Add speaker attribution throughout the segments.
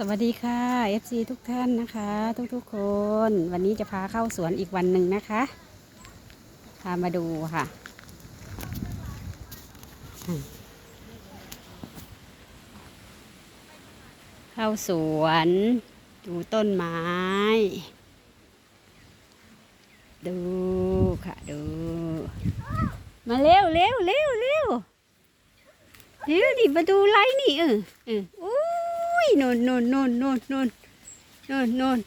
Speaker 1: สวัสดีค่ะ FC ทุกท่านนะคะ ทุกๆคน วันนี้จะพาเข้าสวนอีกวันหนึ่งนะคะ พามาดูค่ะ เข้าสวนดูต้นไม้ ดูค่ะดู มาเร็วเร็วเร็วเร็วเร็วดิมาดูไรนี่เออเออ ยนนนนนนนนนนนนนน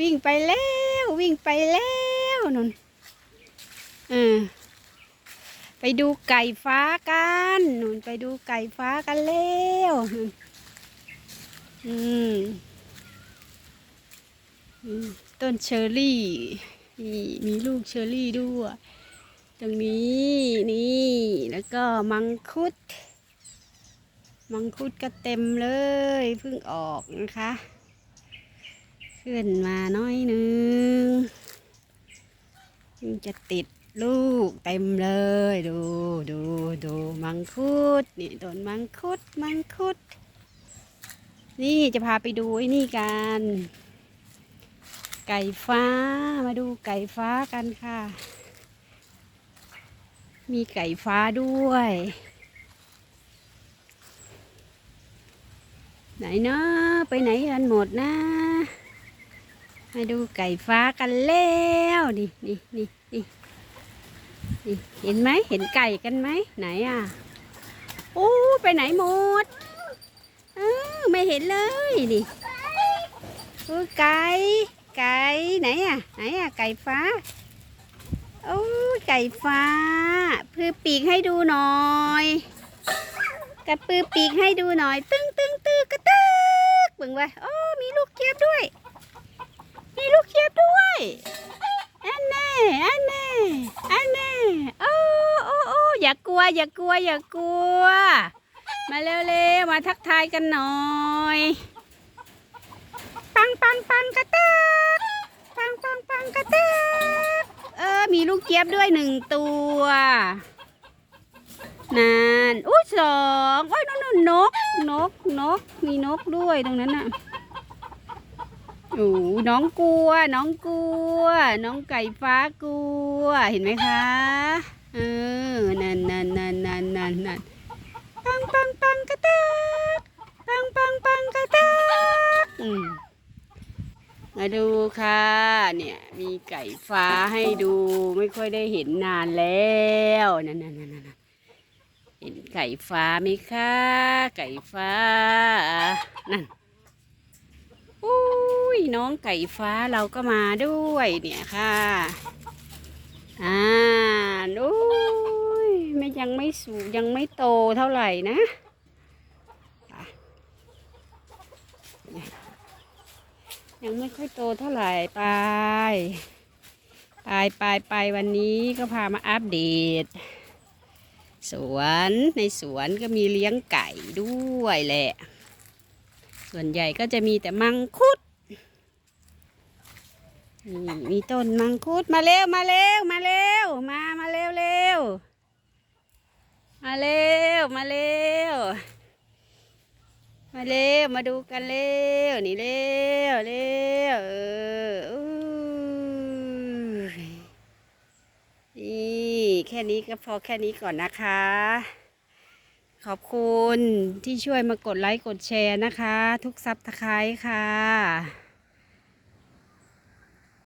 Speaker 1: วิ่งไปแล้ววิ่งไปแล้วนนเออไปดูไก่ฟ้ากันนนไปดูไก่ฟ้ากันแล้วอืมอืมต้นเชอร์รี่นี่มีลูกเชอร์รี่ด้วย ตรงนี้นี่แล้วก็มังคุด มังคุดก็เต็มเลยเพิ่งออกนะคะ ขึ้นมาน้อยนึงเพิ่งจะติดลูกเต็มเลย ดูดูดูมังคุดนี่ต้นมังคุดมังคุด นี่จะพาไปดูไอ้นี่กันไก่ฟ้ามาดูไก่ฟ้ากันค่ะ มีไก่ฟ้าด้วย ไหนเนาะไปไหนกันหมดนะมาดูไก่ฟ้ากันแล้วนี่นี่นี่นี่นี่เห็นไหมเห็นไก่กันไหมไหนอะโอ้ไปไหนหมดเออไม่เห็นเลยนี่โอ้ไก่ไก่ไหนอะไหนอะไก่ฟ้าโอ้ไก่ฟ้าพือปีกให้ดูหน่อยกระปือปีกให้ดูหน่อย ตึ้งตึ้งตึ้งกระตึกเบิ่งไว้โอ้มีลูกเจี๊ยบด้วย มีลูกเจี๊ยบด้วยอันแน่อันแน่อันแน่โอ้โอ้โอ้อย่ากลัว อย่ากลัว อย่ากลัว มาเร็วๆมาทักทายกันหน่อย ปังปังปังกระตึกปังปังปังกระตึกเออ มีลูกเจี๊ยบด้วยหนึ่งตัวนานอุ้ยสองโอ้ยนู่นนู่นนก นกนกมีนกด้วยตรงนั้นน่ะโอ้น้องกลัว น้องกลัว น้องไก่ฟ้ากลัว เห็นไหมคะ เออ นั่นนั่นนั่นนั่นนั่นนั่นปังปังปังกระตักปังปังปังกระตักอืมมาดูค่ะ เนี่ย มีไก่ฟ้าให้ดู ไม่ค่อยได้เห็นนานแล้ว นั่นนั่นนั่นนั่น เห็นไก่ฟ้าไหมคะไก่ฟ้า นั่นอุ้ยน้องไก่ฟ้าเราก็มาด้วยเนี่ยค่ะอ่าอุ้ยไม่ยังไม่สูงยังไม่โตเท่าไหร่นะยังไม่ค่อยโตเท่าไหร่ไปไปไปไปวันนี้ก็พามาอัปเดต สวนในสวนก็มีเลี้ยงไก่ด้วยแหละ ส่วนใหญ่ก็จะมีแต่มังคุดนี่มีต้นมังคุดมาเร็วมาเร็วมาเร็วมามาเร็วเร็วมาเร็วมาเร็วมาเร็วมาดูกันเร็วนี่เร็วเร็วเอออู้นี่แค่นี้ก็พอแค่นี้ก่อนนะคะ ขอบคุณที่ช่วยมากดไลค์กดแชร์นะคะ ทุกซับสไคร้ค่ะ